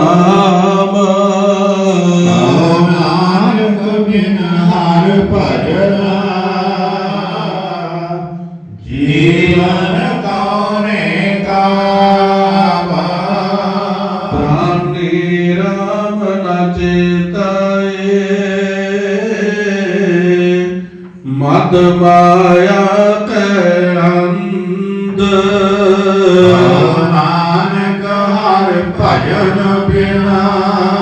ਨਾਮ। ਨਾਮ ਨਾਨਕ ਬਿਨ ਹਰ ਭਜਨਾ ਜੀਵਨ ਕੌਣੇ ਕਾਵਾ? ਪ੍ਰਾਨੀ ਰਾਮ ਨ ਚੇਤਾਏ। ਮਦ ਮਾਇਆ ਕੈ ਅੰਧ। Krishna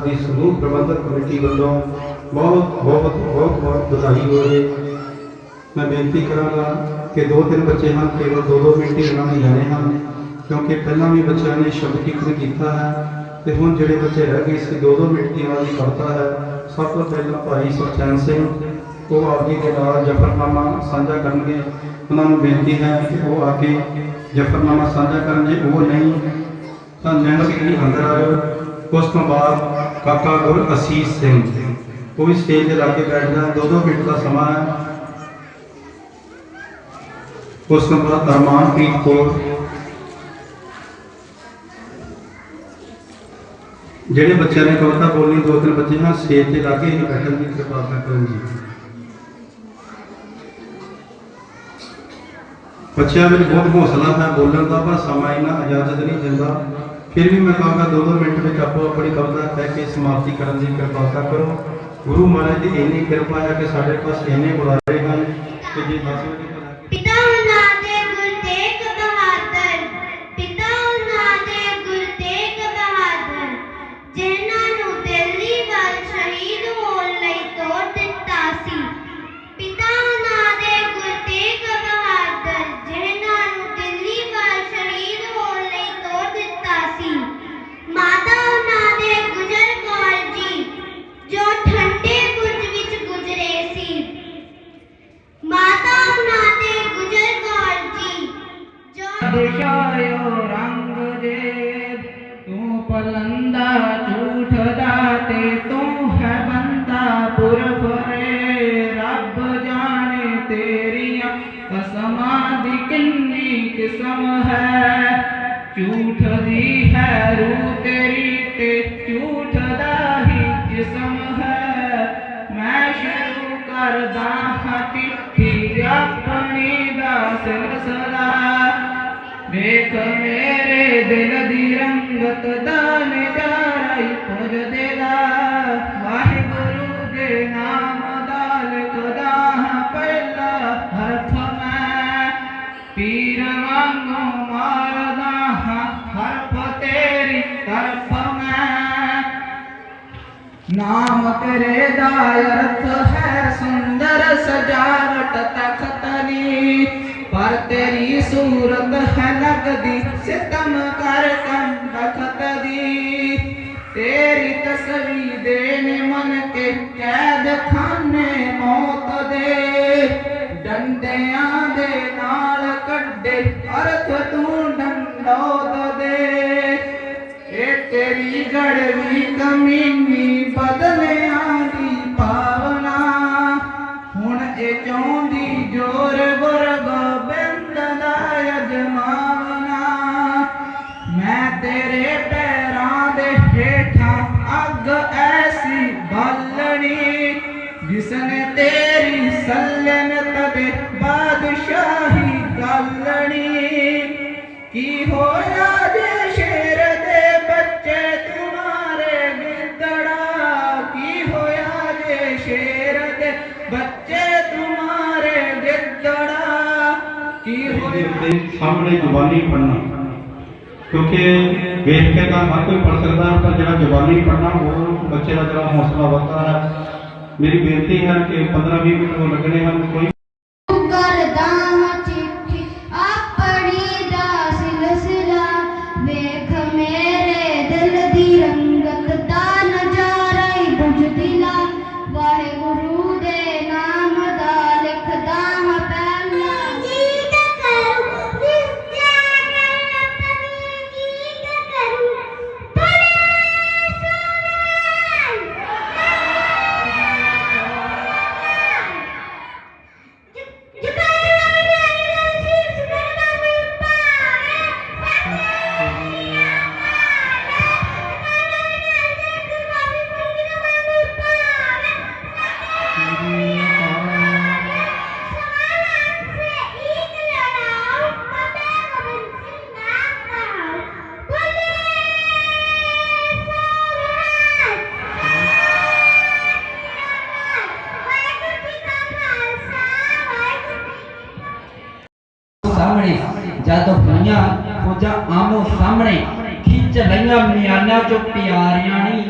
ਸਾਹਿਬ ਦੀ ਸਮੂਹ ਪ੍ਰਬੰਧਕ ਕਮੇਟੀ ਵੱਲੋਂ ਬਹੁਤ ਬਹੁਤ ਬਹੁਤ ਬਹੁਤ ਵਧਾਈ ਹੋਵੇ ਮੈਂ ਬੇਨਤੀ ਕਰਾਂਗਾ ਕਿ ਦੋ ਤਿੰਨ ਬੱਚੇ ਹਨ, ਕੇਵਲ ਦੋ ਦੋ ਮਿੰਟ ਹੀ ਉਹਨਾਂ ਨੇ ਲੈਣੇ ਹਨ, ਕਿਉਂਕਿ ਪਹਿਲਾਂ ਵੀ ਬੱਚਿਆਂ ਨੇ ਸ਼ਬਦ ਕੀਰਤਨ ਕੀਤਾ ਹੈ ਤੇ ਹੁਣ ਜਿਹੜੇ ਬੱਚੇ ਰਹਿ ਗਏ ਸੀ, ਦੋ ਦੋ ਮਿੰਟ ਦੀ ਉਹਨਾਂ ਦੀ ਕਵਿਤਾ ਹੈ। ਸਭ ਤੋਂ ਪਹਿਲਾਂ ਭਾਈ ਸੁਖਚੈਨ ਸਿੰਘ, ਉਹ ਆਪ ਜੀ ਦੇ ਨਾਲ ਜਫਰਨਾਮਾ ਸਾਂਝਾ ਕਰਨਗੇ। ਉਹਨਾਂ ਨੂੰ ਬੇਨਤੀ ਹੈ ਕਿ ਉਹ ਆ ਕੇ ਜਫਰਨਾਮਾ ਸਾਂਝਾ ਕਰਨ, ਜੇ ਉਹ ਨਹੀਂ, ਤਾਂ ਨੈਣ ਸਿੰਘ ਅੰਦਰ ਆਇਓ। ਉਸ ਤੋਂ ਬਾਅਦ ਕਾਕਾ ਗੁਰ ਅਸੀਸ ਸਿੰਘ। ਉਹ ਵੀ ਸਟੇਜ ਦੇ ਲਾਗੇ ਬੈਠਦਾ ਦੋ ਦੋ ਮਿੰਟ ਦਾ ਸਮਾਂ ਹੈ। ਉਸ ਤੋਂ ਬਾਅਦ ਅਰਮਾਨਪ੍ਰੀਤ ਕੌਰ ਜਿਹੜੇ ਬੱਚਿਆਂ ਨੇ ਕਵਿਤਾ ਬੋਲਣੀ, ਦੋ ਤਿੰਨ ਬੱਚੇ ਹਨ ਸਟੇਜ ਤੇ ਲਾਗੇ ਹੀ ਬੈਠਣ ਦੀ ਕਿਰਪਾ ਕਰਨ ਜੀ। ਬੱਚਿਆਂ ਵਿੱਚ ਬਹੁਤ ਹੌਸਲਾ ਹੈ ਬੋਲਣ ਦਾ, ਪਰ ਸਮਾਂ ਇਹਨਾਂ ਇਜਾਜ਼ਤ ਨਹੀਂ ਦਿੰਦਾ। ਫਿਰ ਵੀ ਮੈਂ ਕਹਾਂਗਾ ਦੋ ਦੋ ਮਿੰਟ ਵਿੱਚ ਆਪੋ ਆਪਣੀ ਕਵਿਤਾ ਕਹਿ ਕੇ ਸਮਾਪਤੀ ਕਰਨ ਦੀ ਕਿਰਪਾਲਤਾ ਕਰੋ। ਗੁਰੂ ਮਹਾਰਾਜ ਦੀ ਇੰਨੀ ਕਿਰਪਾ ਹੈ ਕਿ ਸਾਡੇ ਪਾਸ ਇੰਨੇ ਬੁਲਾਰੇ ਹਨ ਕਿ ਜੇ 10 ਪਿਤਾ ਝੂਠ ਦੀ ਹੈ ਰੂ ਤੇਰੀ ਤੇ ਝੂਠ ਦਾ ਹੀ ਜਿਸਮ ਹੈ। ਮੈਂ ਸ਼ੁਰੂ ਕਰਦਾ ਹਾਂ ਚਿੱਠੀ, ਆਪਣੀ ਦਾ ਸਿਲਸਿਲਾ। ਦੇਖ ਮੇਰੇ ਦਿਲ ਦੀ ਰੰਗਤ ਦਾ ਨਜ਼ਾਰਾ ਹੀ ਪੁੱਜ ਦੇਦਾ। ਵਾਹਿਗੁਰੂ ਦੇ ਨਾਮ ਨਾਮ ਤੇਰੇ ਦਾ ਅਰਥ ਹੈ ਸੁੰਦਰ ਸਜਾਵਟ ਤਖਤਦੀ ਪਰ ਤੇਰੀ ਸੂਰਤ ਹੈ ਲੱਗਦੀ ਸਿਤਮ ਕਰ ਕੰਦਖਤ ਦੀ ਤੇਰੀ ਤਸਵੀਰ ਦੇ ਨੇ ਮਨ ਕੇ ਕੈਦ ਖਾਨੇ ਮੌਤ ਦੇ। ਡੰਡਿਆਂ ਦੇ ਨਾਲ ਕੱਢੇ ਅਰਥ ਤੂੰ ਡੰਡੋਤ ਦੇ। ਇਹ ਤੇਰੀ ਗੜਵੀ ਕਮੀਨੀ ਬਦਲਿਆਂ ਬੱਚੇ ਤੁਮਾਰੇ ਗਿੱਦੜਾ ਕੀ ਦੇ ਹੋਇਆ? ਉੱਤੇ ਸਾਹਮਣੇ ਜ਼ੁਬਾਨੀ ਪੜਨਾ ਕਿਉਂਕਿ ਵੇਖ ਕੇ ਤਾਂ ਹਰ ਕੋਈ ਪੜ ਸਕਦਾ ਪਰ ਜਿਹੜਾ ਜ਼ੁਬਾਨੀ ਪੜਨਾ ਉਹ ਬੱਚੇ ਦਾ ਜਿਹੜਾ ਹੌਸਲਾ ਵੱਧਦਾ ਹੈ। ਮੇਰੀ ਬੇਨਤੀ ਹੈ ਕਿ 15-20 ਮਿੰਟ ਉਹ ਲੱਗਣੇ ਹਨ ਕੋਈ ਸਾਹਮਣੇ, ਜਦ ਹੋਈਆਂ ਫੌਜਾਂ ਆਮੋ ਸਾਹਮਣੇ, ਖਿੱਚ ਲਈਆਂ ਮਿਆਨਾਂ ਚੋਂ ਪਿਆਰੀਆਂ ਨੀ,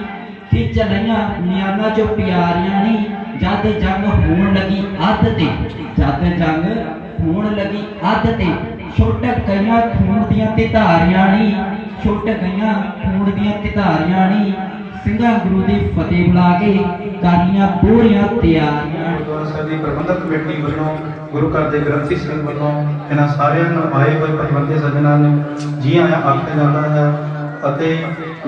ਖਿੱਚ ਲਈਆਂ ਮਿਆਨਾਂ ਚੋਂ ਪਿਆਰੀਆਂ ਨੀ, ਜਦ ਜੰਗ ਹੋਣ ਲੱਗੀ ਅੱਧ ਤੇ, ਜਦ ਜੰਗ ਹੋਣ ਲੱਗੀ ਅੱਧ ਤੇ, ਛੁੱਟ ਗਈਆਂ ਖੂਨ ਦੀਆਂ ਤਿਧਾਰੀਆਂ ਨੀ, ਛੁੱਟ ਗਈਆਂ ਖੂਨ ਦੀਆਂ ਤਿਧਾਰੀਆਂ ਨੀ ਸਿੰਘਾਂ ਗੁਰੂ ਦੀ ਫਤਿਹ ਬੁਲਾ ਕੇ ਕਰਨੀਆਂ ਪੂਰੀਆਂ ਤਿਆਰੀਆਂ ਗੁਰਦੁਆਰਾ ਸਾਹਿਬ ਦੀ ਪ੍ਰਬੰਧਕ ਕਮੇਟੀ ਵੱਲੋਂ, ਗੁਰੂ ਘਰ ਦੇ ਗ੍ਰੰਥੀ ਸਿੰਘ ਵੱਲੋਂ, ਇਹਨਾਂ ਸਾਰਿਆਂ ਨੂੰ ਆਏ ਹੋਏ ਪ੍ਰਬੰਧਕ ਸੱਜਣਾਂ ਨੂੰ ਜੀ ਆਇਆਂ ਆਖਿਆ ਜਾਂਦਾ ਹੈ ਅਤੇ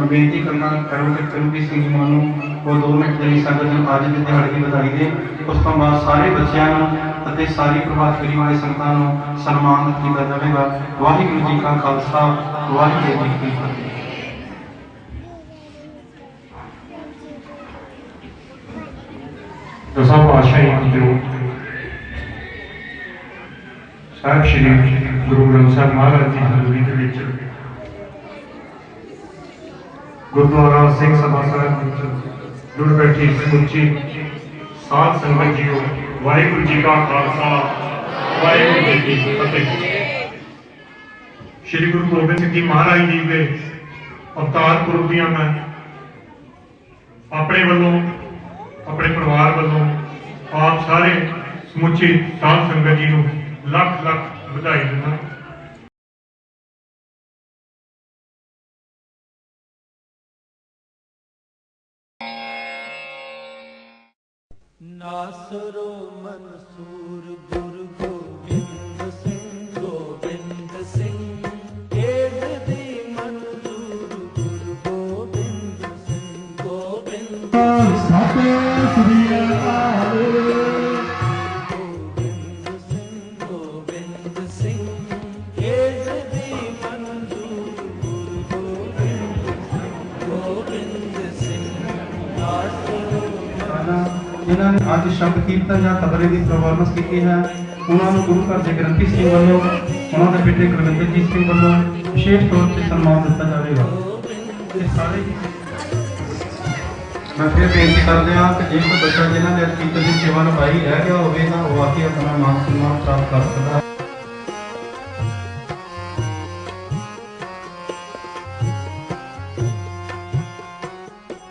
ਬੇਨਤੀ ਕਰਨਾ ਕਰੂੰਗੀ ਕਰੂੰਗੀ ਸਿੰਘ ਜੀ ਨੂੰ ਉਹ ਦੋ ਮਿੰਟ ਦੇ ਸੰਗਤ ਨੂੰ ਅੱਜ ਦੇ ਦਿਹਾੜੇ ਦੀ ਵਧਾਈ ਦੇ। ਉਸ ਤੋਂ ਬਾਅਦ ਸਾਰੇ ਬੱਚਿਆਂ ਨੂੰ ਅਤੇ ਸਾਰੀ ਪ੍ਰਭਾਤ ਫੇਰੀ ਵਾਲੇ ਸੰਗਤਾਂ ਨੂੰ ਸਨਮਾਨਿਤ ਕੀਤਾ ਜਾਵੇਗਾ। ਵਾਹਿਗੁਰੂ ਜੀ ਕਾ ਖਾਲਸਾ, ਵਾਹਿਗੁਰੂ ਜੀ ਕੀ ਫਤਿਹ। ਦਸਾਂ ਪਾਤਸ਼ਾਹੀ ਜੋ ਸਾਹਿਬ ਸ਼੍ਰੀ ਗੁਰੂ ਗ੍ਰੰਥ ਸਾਹਿਬ ਮਹਾਰਾਜ ਦੀ ਹਜ਼ੂਰੀ ਦੇ ਵਿੱਚ ਗੁਰਦੁਆਰਾ ਸਿੰਘ ਸਭਾ ਸਾਹਿਬ ਵਿੱਚ ਜੁੜ ਬੈਠੀ ਸਮੁੱਚੀ ਸਾਧ ਸੰਗਤ ਜੀਓ ਵਾਹਿਗੁਰੂ ਜੀ ਕਾ ਖਾਲਸਾ ਵਾਹਿਗੁਰੂ ਜੀ ਕੀ ਫਤਿਹ ਸ਼੍ਰੀ ਗੁਰੂ ਗੋਬਿੰਦ ਸਿੰਘ ਜੀ ਮਹਾਰਾਜ ਜੀ ਦੇ ਅਵਤਾਰ ਪੁਰਬ ਦੀਆਂ ਮੈਂ ਆਪਣੇ ਵੱਲੋਂ ਆਪਣੇ ਪਰਿਵਾਰ ਵੱਲੋਂ ਆਪ ਸਾਰੇ ਸਮੁੱਚੀ ਸਾਧ ਸੰਗਤ ਜੀ ਨੂੰ ਲੱਖ ਲੱਖ ਵਧਾਈ ਦਿੰਦਾ ਨਾਸਰੋ ਮਨਸੂਰ ਗੁਰ ਜਿਨ੍ਹਾਂ ਨੇ ਅੱਜ ਸ਼ਬਦ ਕੀਰਤਨ ਜਾਂ ਤਬਲੇ ਦੀ ਪਰਫਾਰਮੈਂਸ ਕੀਤੀ ਹੈ, ਉਹਨਾਂ ਨੂੰ ਗੁਰੂ ਘਰ ਦੇ ਗ੍ਰੰਥੀ ਸਿੰਘ ਵੱਲੋਂ, ਉਹਨਾਂ ਦੇ ਬੇਟੇ ਗੁਰਵਿੰਦਰਜੀਤ ਸਿੰਘ ਵੱਲੋਂ ਵਿਸ਼ੇਸ਼ ਤੌਰ ਤੇ ਸਨਮਾਨ ਦਿੱਤਾ ਜਾਵੇਗਾ। ਤੇ ਸਾਰੇ ਮੈਂ ਫਿਰ ਬੇਨਤੀ ਕਰਦੇ ਹਾਂ ਕਿ ਜੇ ਕੋਈ ਬੱਚਾ ਜਿਨ੍ਹਾਂ ਨੇ ਅੱਜ ਕੀਰਤਨ ਦੀ ਸੇਵਾ ਨਿਭਾਈ ਰਹਿ ਗਿਆ ਹੋਵੇ ਤਾਂ ਉਹ ਆ ਆਪਣਾ ਮਾਨ ਸਨਮਾਨ ਪ੍ਰਾਪਤ ਕਰ ਸਕਦਾ ਹੈ।